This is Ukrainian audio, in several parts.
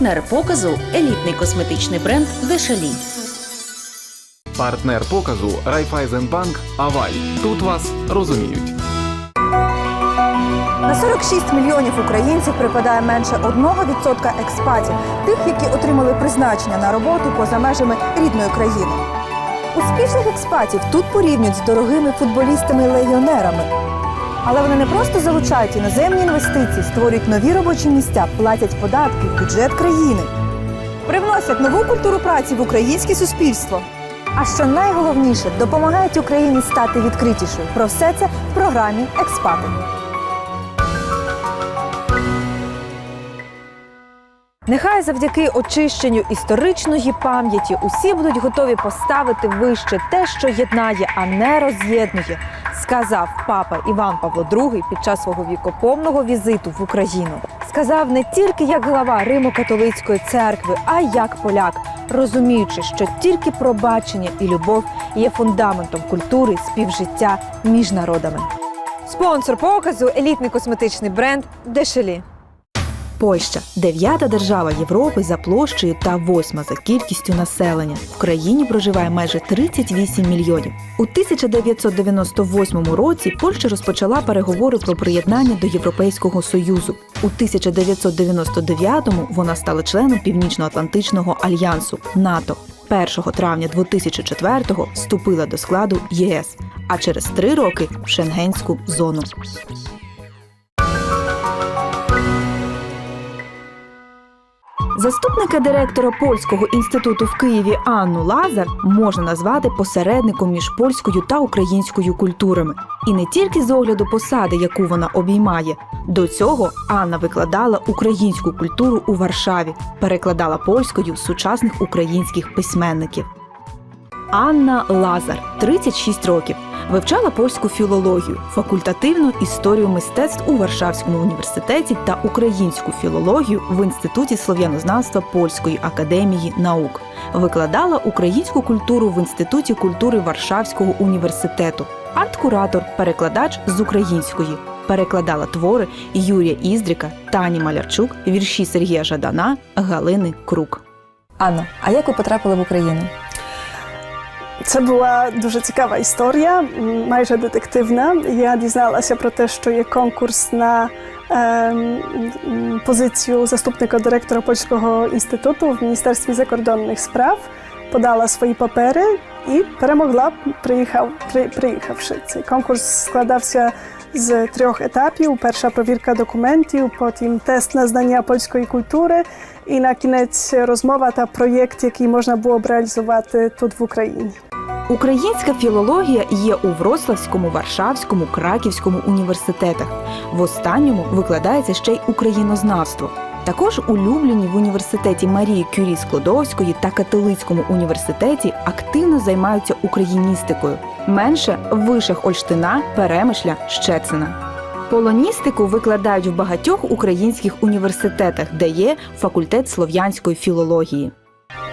Партнер показу елітний косметичний бренд Дешалі. Партнер показу Райфайзенбанк Аваль. Тут вас розуміють. На 46 мільйонів українців припадає менше 1% експатів, тих, які отримали призначення на роботу поза межами рідної країни. Успішних експатів тут порівнюють з дорогими футболістами-легіонерами. Але вони не просто залучають іноземні інвестиції, створюють нові робочі місця, платять податки в бюджет країни, привносять нову культуру праці в українське суспільство. А що найголовніше, допомагають Україні стати відкритішою. Про все це в програмі Експати. Нехай завдяки очищенню історичної пам'яті усі будуть готові поставити вище те, що єднає, а не роз'єднує, сказав папа Іван Павло II під час свого вікоповного візиту в Україну. Сказав не тільки як глава Римо-католицької церкви, а й як поляк, розуміючи, що тільки пробачення і любов є фундаментом культури співжиття між народами. Спонсор показу елітний косметичний бренд Дешелі. Польща дев'ята держава Європи за площею та восьма за кількістю населення. В країні проживає майже 38 мільйонів. У 1998 році Польща розпочала переговори про приєднання до Європейського союзу. У 1999-му вона стала членом Північно-Атлантичного альянсу НАТО. 1 травня 2004-го вступила до складу ЄС, а через три роки в Шенгенську зону. Заступника директора польського інституту в Києві Анну Лазар можна назвати посередником між польською та українською культурами. І не тільки з огляду посади, яку вона обіймає. До цього Анна викладала українську культуру у Варшаві, перекладала польською сучасних українських письменників. Анна Лазар, 36 років, вивчала польську філологію, факультативну історію мистецтв у Варшавському університеті та українську філологію в інституті слов'янознавства Польської академії наук. Викладала українську культуру в інституті культури Варшавського університету. Арт-куратор, перекладач з української. Перекладала твори Юрія Іздріка, Тані Малярчук, вірші Сергія Жадана, Галини Крук. Анно, а як ви потрапили в Україну? Це була дуже цікава історія, майже детективна. Я дізналася про те, що є конкурс на ем, позицію заступника директора польського інституту в Міністерстві закордонних справ. Подала свої папери і перемогла, приїхав, при, приїхавши. Цей конкурс складався з трьох етапів: перша провірка документів, потім тест на знання польської культури, і на кінець розмова та проєкт, який можна було б реалізувати тут в Україні. Українська філологія є у Вроцлавському, Варшавському, Краківському університетах. В останньому викладається ще й українознавство. Також у Любліні в університеті Марії Кюрі Склодовської та католицькому університеті активно займаються україністикою. Менше в вишах Ольштина, Перемишля, Щецина. Полоністику викладають в багатьох українських університетах, де є факультет слов'янської філології.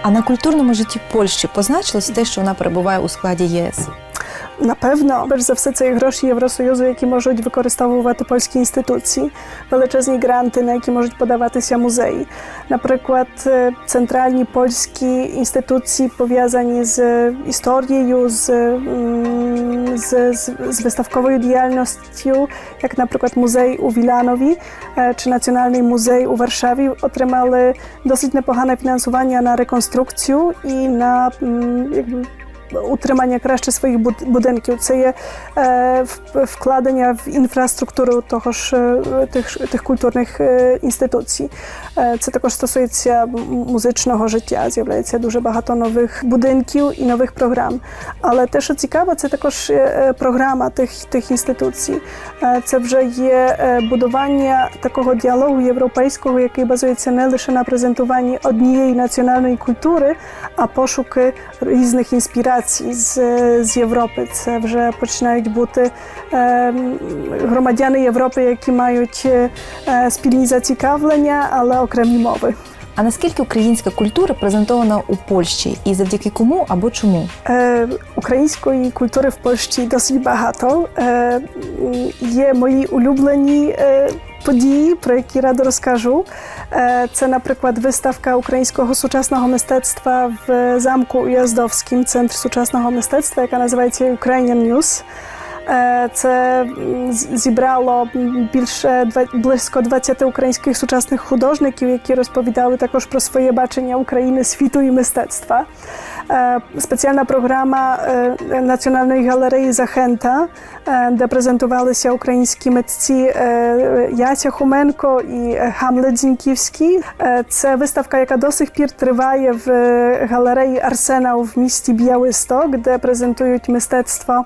А на культурному житті Польщі позначилось те, що вона перебуває у складі ЄС. Напевно, перш за все, це є гроші Євросоюзу, які можуть використовувати польські інституції, величезні гранти, на які можуть подаватися музеї. Наприклад, е, центральні польські інституції пов'язані з історією, з, м, з, з, з виставковою діяльністю, як, наприклад, музей у Віланові е, чи Національний музей у Варшаві, отримали досить непогане фінансування на реконструкцію і на м, якби, утримання краще своїх будинків. Це є е, вкладення в інфраструктуру того ж е, тих, тих культурних е, інституцій. Це також стосується музичного життя. З'являється дуже багато нових будинків і нових програм. Але те, що цікаво, це також програма тих, тих інституцій. Це вже є будування такого діалогу європейського, який базується не лише на презентуванні однієї національної культури, а пошуки різних інспірацій з, з Європи. Це вже починають бути е, громадяни Європи, які мають е, спільні зацікавлення, але окремі мови. А наскільки українська культура презентована у Польщі і завдяки кому або чому? Е, української культури в Польщі досить багато. Е, є мої улюблені е, події, про які радо розкажу. Е, Це, наприклад, виставка українського сучасного мистецтва в замку Уяздовським, центр сучасного мистецтва, яка називається Ukrainian News. Е, Це зібрало більше близько 20 українських сучасних художників, які розповідали також про своє бачення України, світу і мистецтва. Е, Спеціальна програма е, Національної галереї Захента, е, де презентувалися українські митці Яся Хоменко і Гамлет Зіньківський. Це виставка, яка до сих пір триває в галереї Арсена в місті Біałystok, де презентують мистецтво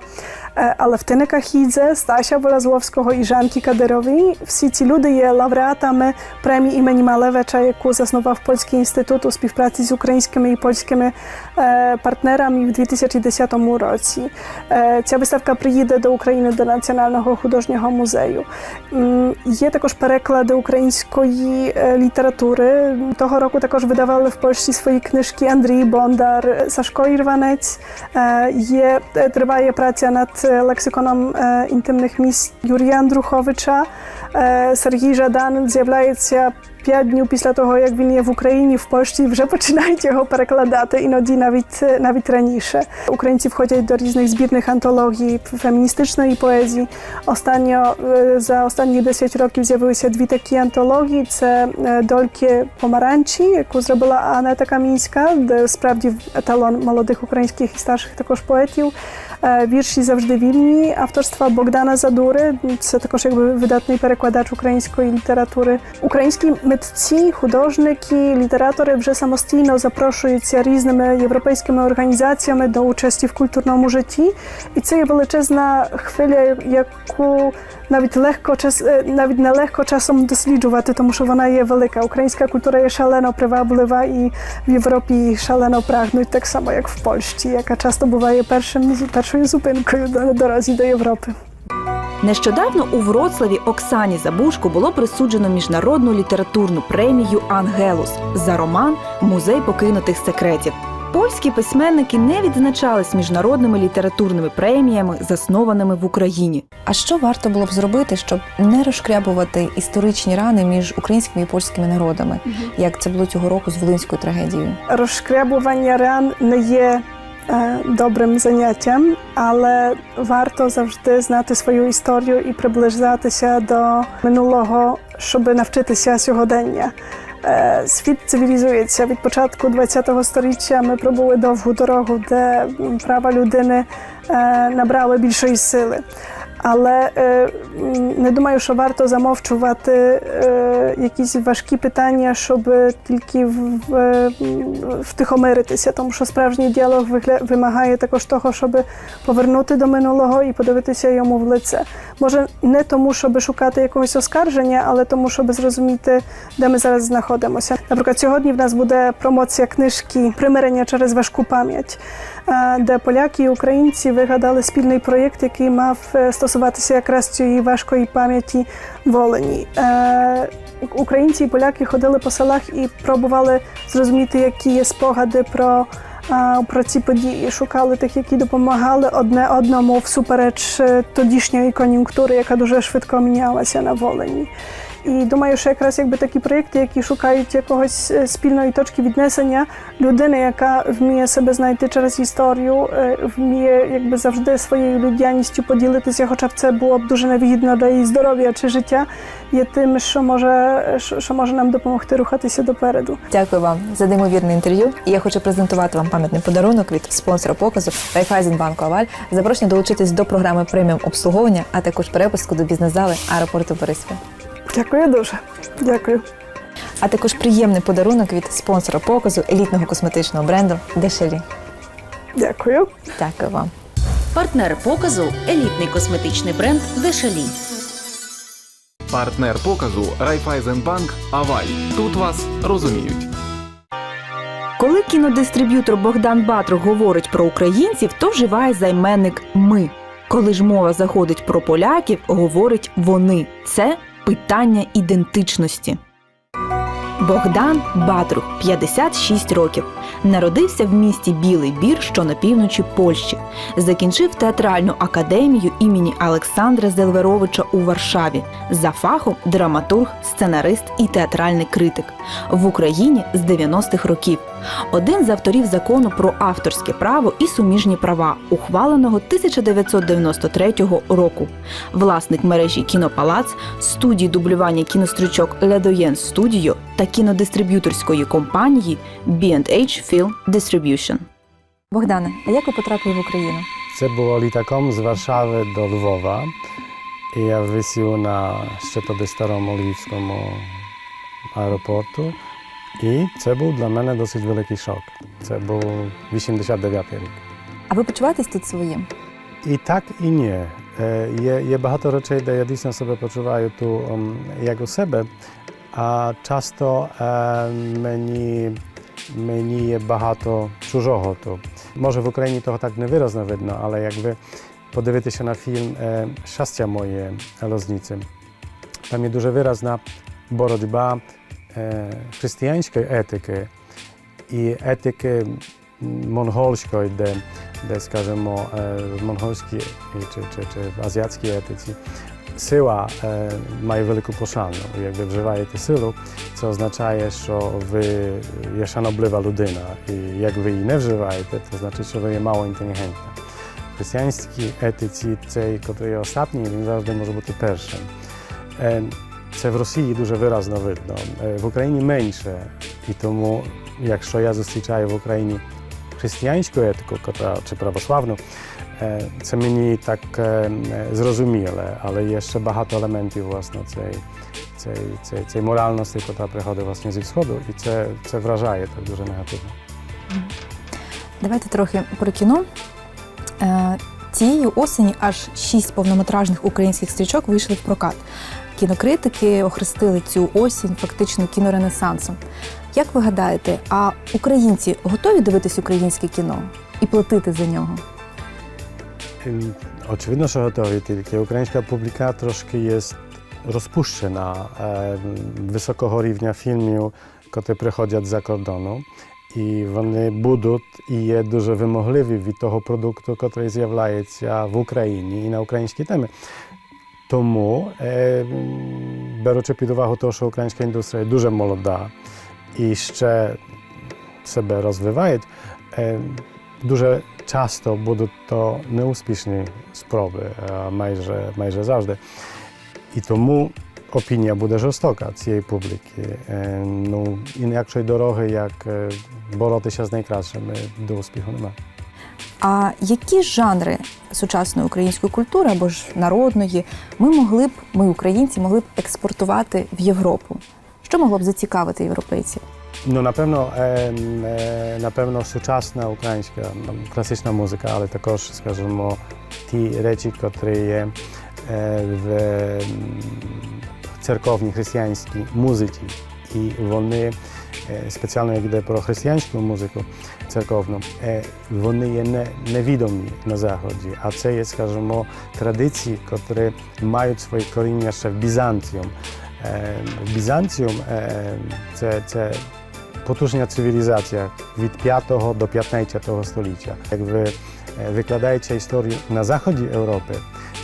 Алевтини Кахідзе, Стася Волозловського і Жанки Кадирової. Всі ці люди є лауреатами премії імені Малевича, яку заснував Польський інститут у співпраці з українськими і польськими е, партнерами в 2010 році. Е, Ця виставка приїде до України до Національного художнього музею. Є також переклади української е, літератури. Того року також видавали в Польщі свої книжки Андрій Бондар, Сашко Ірванець. Е, Є, е, триває праця над е, лексиконом е, інтимних Andruchowicza, Юрія Андруховича. Е, Сергій Жадан з'являється п'ять днів після того, як він є в Україні, в Польщі вже починають його перекладати, іноді навіть навіть раніше. Українці входять до різних збірних антологій феміністичної поезії. Останньо е, за останні 10 років з'явилися дві такі антології: це е, Дольки Помаранчі, яку зробила Анета Камінська, де справді еталон молодих українських і старших також поетів. Е, Вірші завжди вільні авторства Богдана Задури. Це також якби видатний перекладач української літератури. Українські митці, художники, літератори вже самостійно запрошуються різними європейськими організаціями до участі в культурному житті. І це є величезна хвиля, яку навіть легко час е, навіть нелегко часом досліджувати, тому що вона є велика. Українська культура є шалено приваблива і в Європі шалено прагнуть, так само як в Польщі, яка часто буває першим першою зупинкою на дорозі до Європи. Нещодавно у Вроцлаві Оксані Забушко було присуджено міжнародну літературну премію Ангелус за роман Музей покинутих секретів. Польські письменники не відзначались міжнародними літературними преміями, заснованими в Україні. А що варто було б зробити, щоб не розшкрябувати історичні рани між українськими і польськими народами, як це було цього року з Волинською трагедією? Розшкрябування ран не є добрим заняттям, але варто завжди знати свою історію і приближатися до минулого, щоб навчитися сьогодення. Е, Світ цивілізується від початку ХХ століття. Ми пробули довгу дорогу, де права людини е, набрали більшої сили. Але е, не думаю, що варто замовчувати е, якісь важкі питання, щоб тільки в, втихомиритися, тому що справжній діалог вимагає також того, щоб повернути до минулого і подивитися йому в лице. Може, не тому, щоб шукати якогось оскарження, але тому, щоб зрозуміти, де ми зараз знаходимося. Наприклад, сьогодні в нас буде промоція книжки Примирення через важку пам'ять, е, де поляки і українці вигадали спільний проєкт, який мав е, стосуватися якраз цієї важкої пам'яті Волені. Е, Українці і поляки ходили по селах і пробували зрозуміти, які є спогади про. Про ці події шукали тих, які допомагали одне одному всупереч е, тодішньої кон'юнктури, яка дуже швидко мінялася на Волені. І думаю, що якраз якби такі проєкти, які шукають якогось е, спільної точки віднесення людини, яка вміє себе знайти через історію, е, вміє якби завжди своєю людяністю поділитися, хоча б це було б дуже невигідно для її здоров'я чи життя, є тим, що може, що, може нам допомогти рухатися допереду. Дякую вам за неймовірне інтерв'ю. І я хочу презентувати вам пам'ятний подарунок від спонсора показу Райфайзенбанку Аваль. Запрошення долучитись до програми преміум обслуговування, а також перепуску до бізнес-зали аеропорту Бориспіль. Дякую дуже. Дякую. А також приємний подарунок від спонсора показу елітного косметичного бренду Дешелі. Дякую. Дякую вам. Партнер показу елітний косметичний бренд Дешалі. Партнер показу Райфайзенбанк Аваль. Тут вас розуміють. Коли кінодистриб'ютор Богдан Батрук говорить про українців, то вживає займенник ми. Коли ж мова заходить про поляків, говорить вони. Це питання ідентичності. Богдан Батрух, 56 років. Народився в місті Білий Бір, що на півночі Польщі. Закінчив театральну академію імені Олександра Зелверовича у Варшаві. За фахом драматург, сценарист і театральний критик. В Україні з 90-х років. Один з авторів закону про авторське право і суміжні права, ухваленого 1993 року. Власник мережі Кінопалац, студії дублювання кінострічок Ледоєн Студіо та кінодистриб'юторської компанії B&H Film Distribution. Богдане, а як ви потрапили в Україну? Це було літаком з Варшави до Львова. І я висів на ще старому львівському аеропорту. І це був для мене досить великий шок. Це був 89 рік. А ви почуваєтесь тут своїм? І так, і ні. Є, є багато речей, де я дійсно себе почуваю ту ем, як у себе, а часто мені, мені є багато чужого тут. Може в Україні того так невиразно видно, але якби подивитися на фільм Щастя моє Лозниці, там є дуже виразна боротьба е, християнської етики і етики монголської, де де, скажімо, е, в монголській чи, чи, чи в азіатській етиці сила е, має велику пошану. Якби вживаєте силу, це означає, що ви є шаноблива людина. І як ви її не вживаєте, то значить, що ви є мало інтелігентна. В християнській етиці цей, який є останній, він завжди може бути першим. Е, Це в Росії дуже виразно видно. Е, В Україні менше. І тому, якщо я зустрічаю в Україні християнську етику, чи православну, е, це мені так е, зрозуміле, але є ще багато елементів власне цієї, цієї, цієї, цієї моральності, яка приходить власне зі сходу, і це, це вражає так дуже негативно. Давайте трохи про кіно. Цієї осені аж шість повнометражних українських стрічок вийшли в прокат. Кінокритики охрестили цю осінь фактично кіноренесансом. Як ви гадаєте, а українці готові дивитись українське кіно і платити за нього? Ем, Очевидно, що готові, тільки українська публіка трошки є розпущена е, високого рівня фільмів, які приходять за кордону. І вони будуть і є дуже вимогливі від того продукту, який з'являється в Україні і на українські теми. Тому, е, беручи під увагу те, що українська індустрія дуже молода і ще себе розвиває, е, дуже часто будуть то неуспішні спроби, е, майже, майже завжди. І тому опінія буде жорстока цієї публіки. Ну, інакшої дороги, як боротися з найкращими, до успіху немає. А які жанри сучасної української культури або ж народної ми могли б, ми, українці, могли б експортувати в Європу? Що могло б зацікавити європейців? Ну, напевно, е, е, напевно, сучасна українська класична музика, але також, скажімо, ті речі, котрі є е, в церковній християнській музиці. І вони спеціально як йде про християнську музику церковну, е, вони є не, невідомі на Заході, а це є, скажімо, традиції, котрі мають своє коріння ще в Бізантіум. Е, Бізантіум е, це, це потужна цивілізація від 5 до 15 століття. Як ви е, викладаєте історію на заході Європи,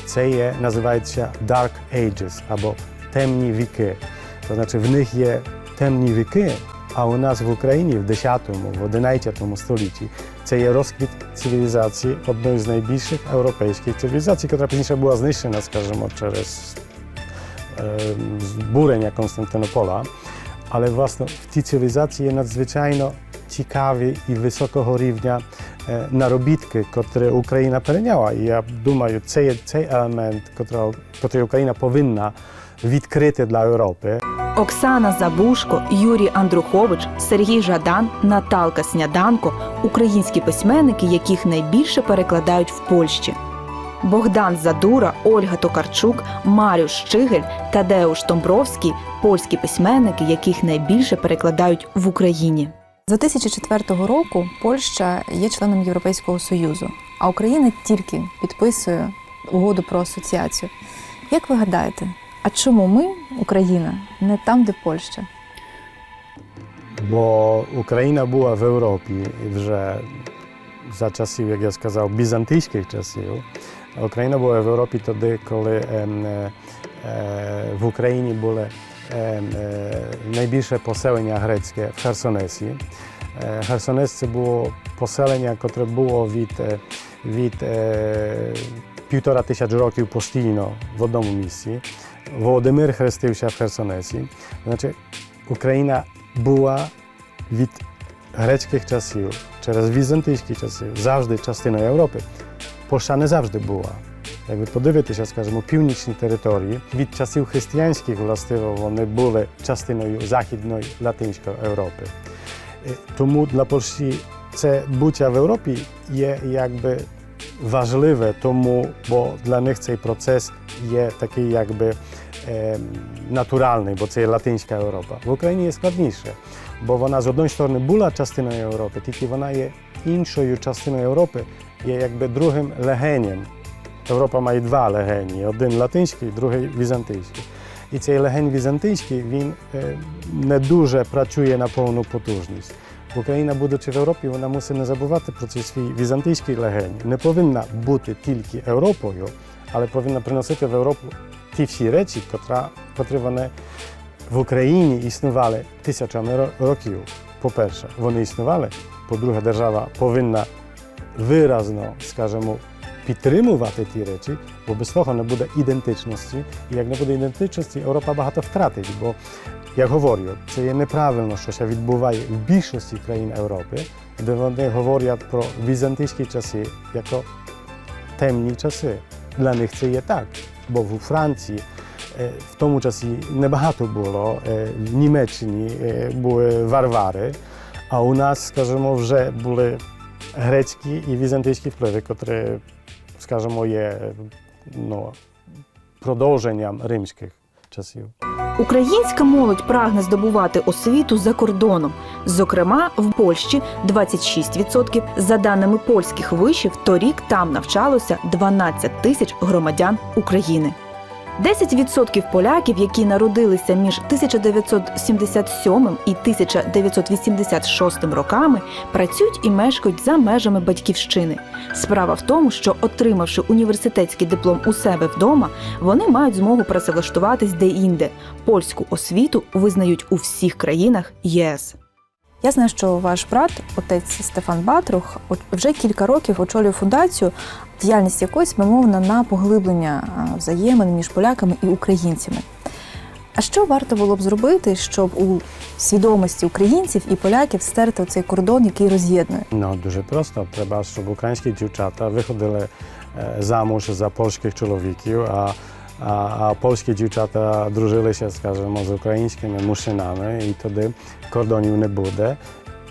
це є, називається Dark Ages або темні віки. Значить, в них є темні віки, а у нас в Україні в 10 в 11 столітті це є розквіт цивілізації, одної з найбільших європейських цивілізацій, яка пізніше була знищена, скажімо, через е, збурення Константинопола. Але власне в цій цивілізації є надзвичайно цікаві і високого рівня е, наробітки, котрі Україна перейняла. І я думаю, це є цей елемент, котрий Україна повинна відкрити для Європи. Оксана Забушко, Юрій Андрухович, Сергій Жадан, Наталка Сняданко українські письменники, яких найбільше перекладають в Польщі. Богдан Задура, Ольга Токарчук, Маріуш Щигель, Тадеуш Томбровський польські письменники, яких найбільше перекладають в Україні. З 2004 року Польща є членом Європейського Союзу, а Україна тільки підписує угоду про асоціацію. Як ви гадаєте, а чому ми, Україна, не там, де Польща? Бо Україна була в Європі вже за часів, як я сказав, візантійських часів. Україна була в Європі тоді, коли ем, е, е, в Україні було ем, е, найбільше поселення грецьке в Херсонесі. Херсонес це було поселення, яке було від, від півтора тисяч років постійно в одному місці. Володимир хрестився в Херсонесі. Значить, Україна була від грецьких часів через візантійські часи завжди частиною Європи. Польща не завжди була. Як ви подивитеся, скажімо, північні території від часів християнських властиво вони були частиною Західної Латинської Європи. Тому для Польщі це буття в Європі є якби важливе, тому бо для них цей процес є такий якби е, натуральний, бо це є Латинська Європа. В Україні є складніше, бо вона з однієї сторони була частиною Європи, тільки вона є іншою частиною Європи, є якби другим легенем. Європа має два легені: один латинський, другий візантійський. І цей легень візантійський він е, не дуже працює на повну потужність. Україна, будучи в Європі, вона мусить не забувати про цей свій візантійський легень. Не повинна бути тільки Європою, але повинна приносити в Європу ті всі речі, котрі вони в Україні існували тисячами ро- років. По-перше, вони існували. По-друге, держава повинна виразно, скажімо, підтримувати ті речі, бо без того не буде ідентичності. І як не буде ідентичності, Європа багато втратить. Бо, як говорю, це є неправильно, що się відбуває в більшості країн Європи, де вони говорять про візантійські часи як темні часи. Для них це є так, бо у Франції е, в тому часі небагато було, е, в Німеччині е, були варвари, а у нас, скажімо, вже були грецькі і візантійські впливи, котрі, скажімо, є ну, продовженням римських часів. Українська молодь прагне здобувати освіту за кордоном. Зокрема, в Польщі 26%. За даними польських вишів, торік там навчалося 12 тисяч громадян України. 10% поляків, які народилися між 1977 і 1986 роками, працюють і мешкають за межами батьківщини. Справа в тому, що отримавши університетський диплом у себе вдома, вони мають змогу працевлаштуватись де-інде. Польську освіту визнають у всіх країнах ЄС. Я знаю, що ваш брат, отець Стефан Батрух, вже кілька років очолює фундацію, діяльність якої спрямована на поглиблення взаємин між поляками і українцями. А що варто було б зробити, щоб у свідомості українців і поляків стерти цей кордон, який роз'єднує? No, дуже просто. Треба, щоб українські дівчата виходили е, замуж за польських чоловіків, а, а, а польські дівчата дружилися, скажімо, з українськими мужчинами, і тоді кордонів не буде.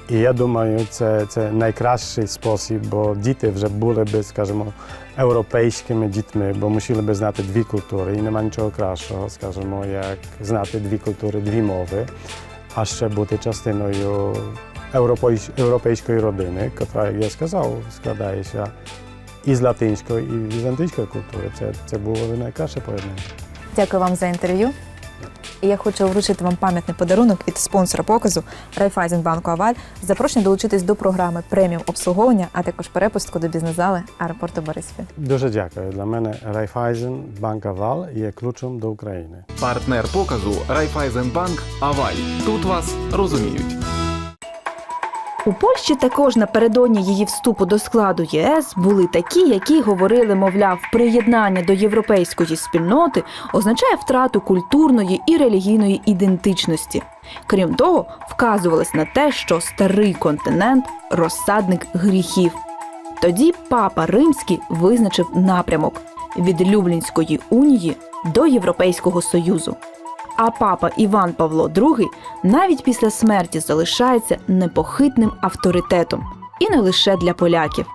І я думаю, це, це найкращий спосіб, бо діти вже були би, скажімо, європейськими дітьми, бо мусили би знати дві культури. І нема нічого кращого, скажімо, як знати дві культури, дві мови, а ще бути частиною європейсь- європейської родини, яка, як я сказав, складається і з латинської, і візантійської культури. Це, це було найкраще поєднання. Дякую вам за інтерв'ю. І я хочу вручити вам пам'ятний подарунок від спонсора показу Райфайзенбанку Аваль. Запрошення долучитись до програми преміум обслуговування, а також перепустку до бізнес-зали аеропорту Бориспіль. Дуже дякую. Для мене Райфайзен Банка Вал є ключом до України. Партнер показу Райфайзенбанк Аваль. Тут вас розуміють. У Польщі також напередодні її вступу до складу ЄС були такі, які говорили, мовляв, приєднання до європейської спільноти означає втрату культурної і релігійної ідентичності. Крім того, вказувалось на те, що старий континент розсадник гріхів. Тоді папа Римський визначив напрямок від Люблінської унії до Європейського Союзу. А папа Іван Павло II навіть після смерті залишається непохитним авторитетом і не лише для поляків.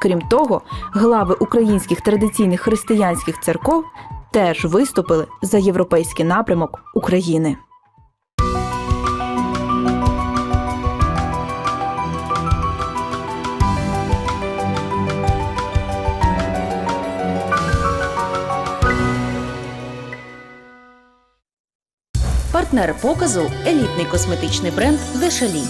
Крім того, глави українських традиційних християнських церков теж виступили за європейський напрямок України. Партнер показу елітний косметичний бренд Дешалі.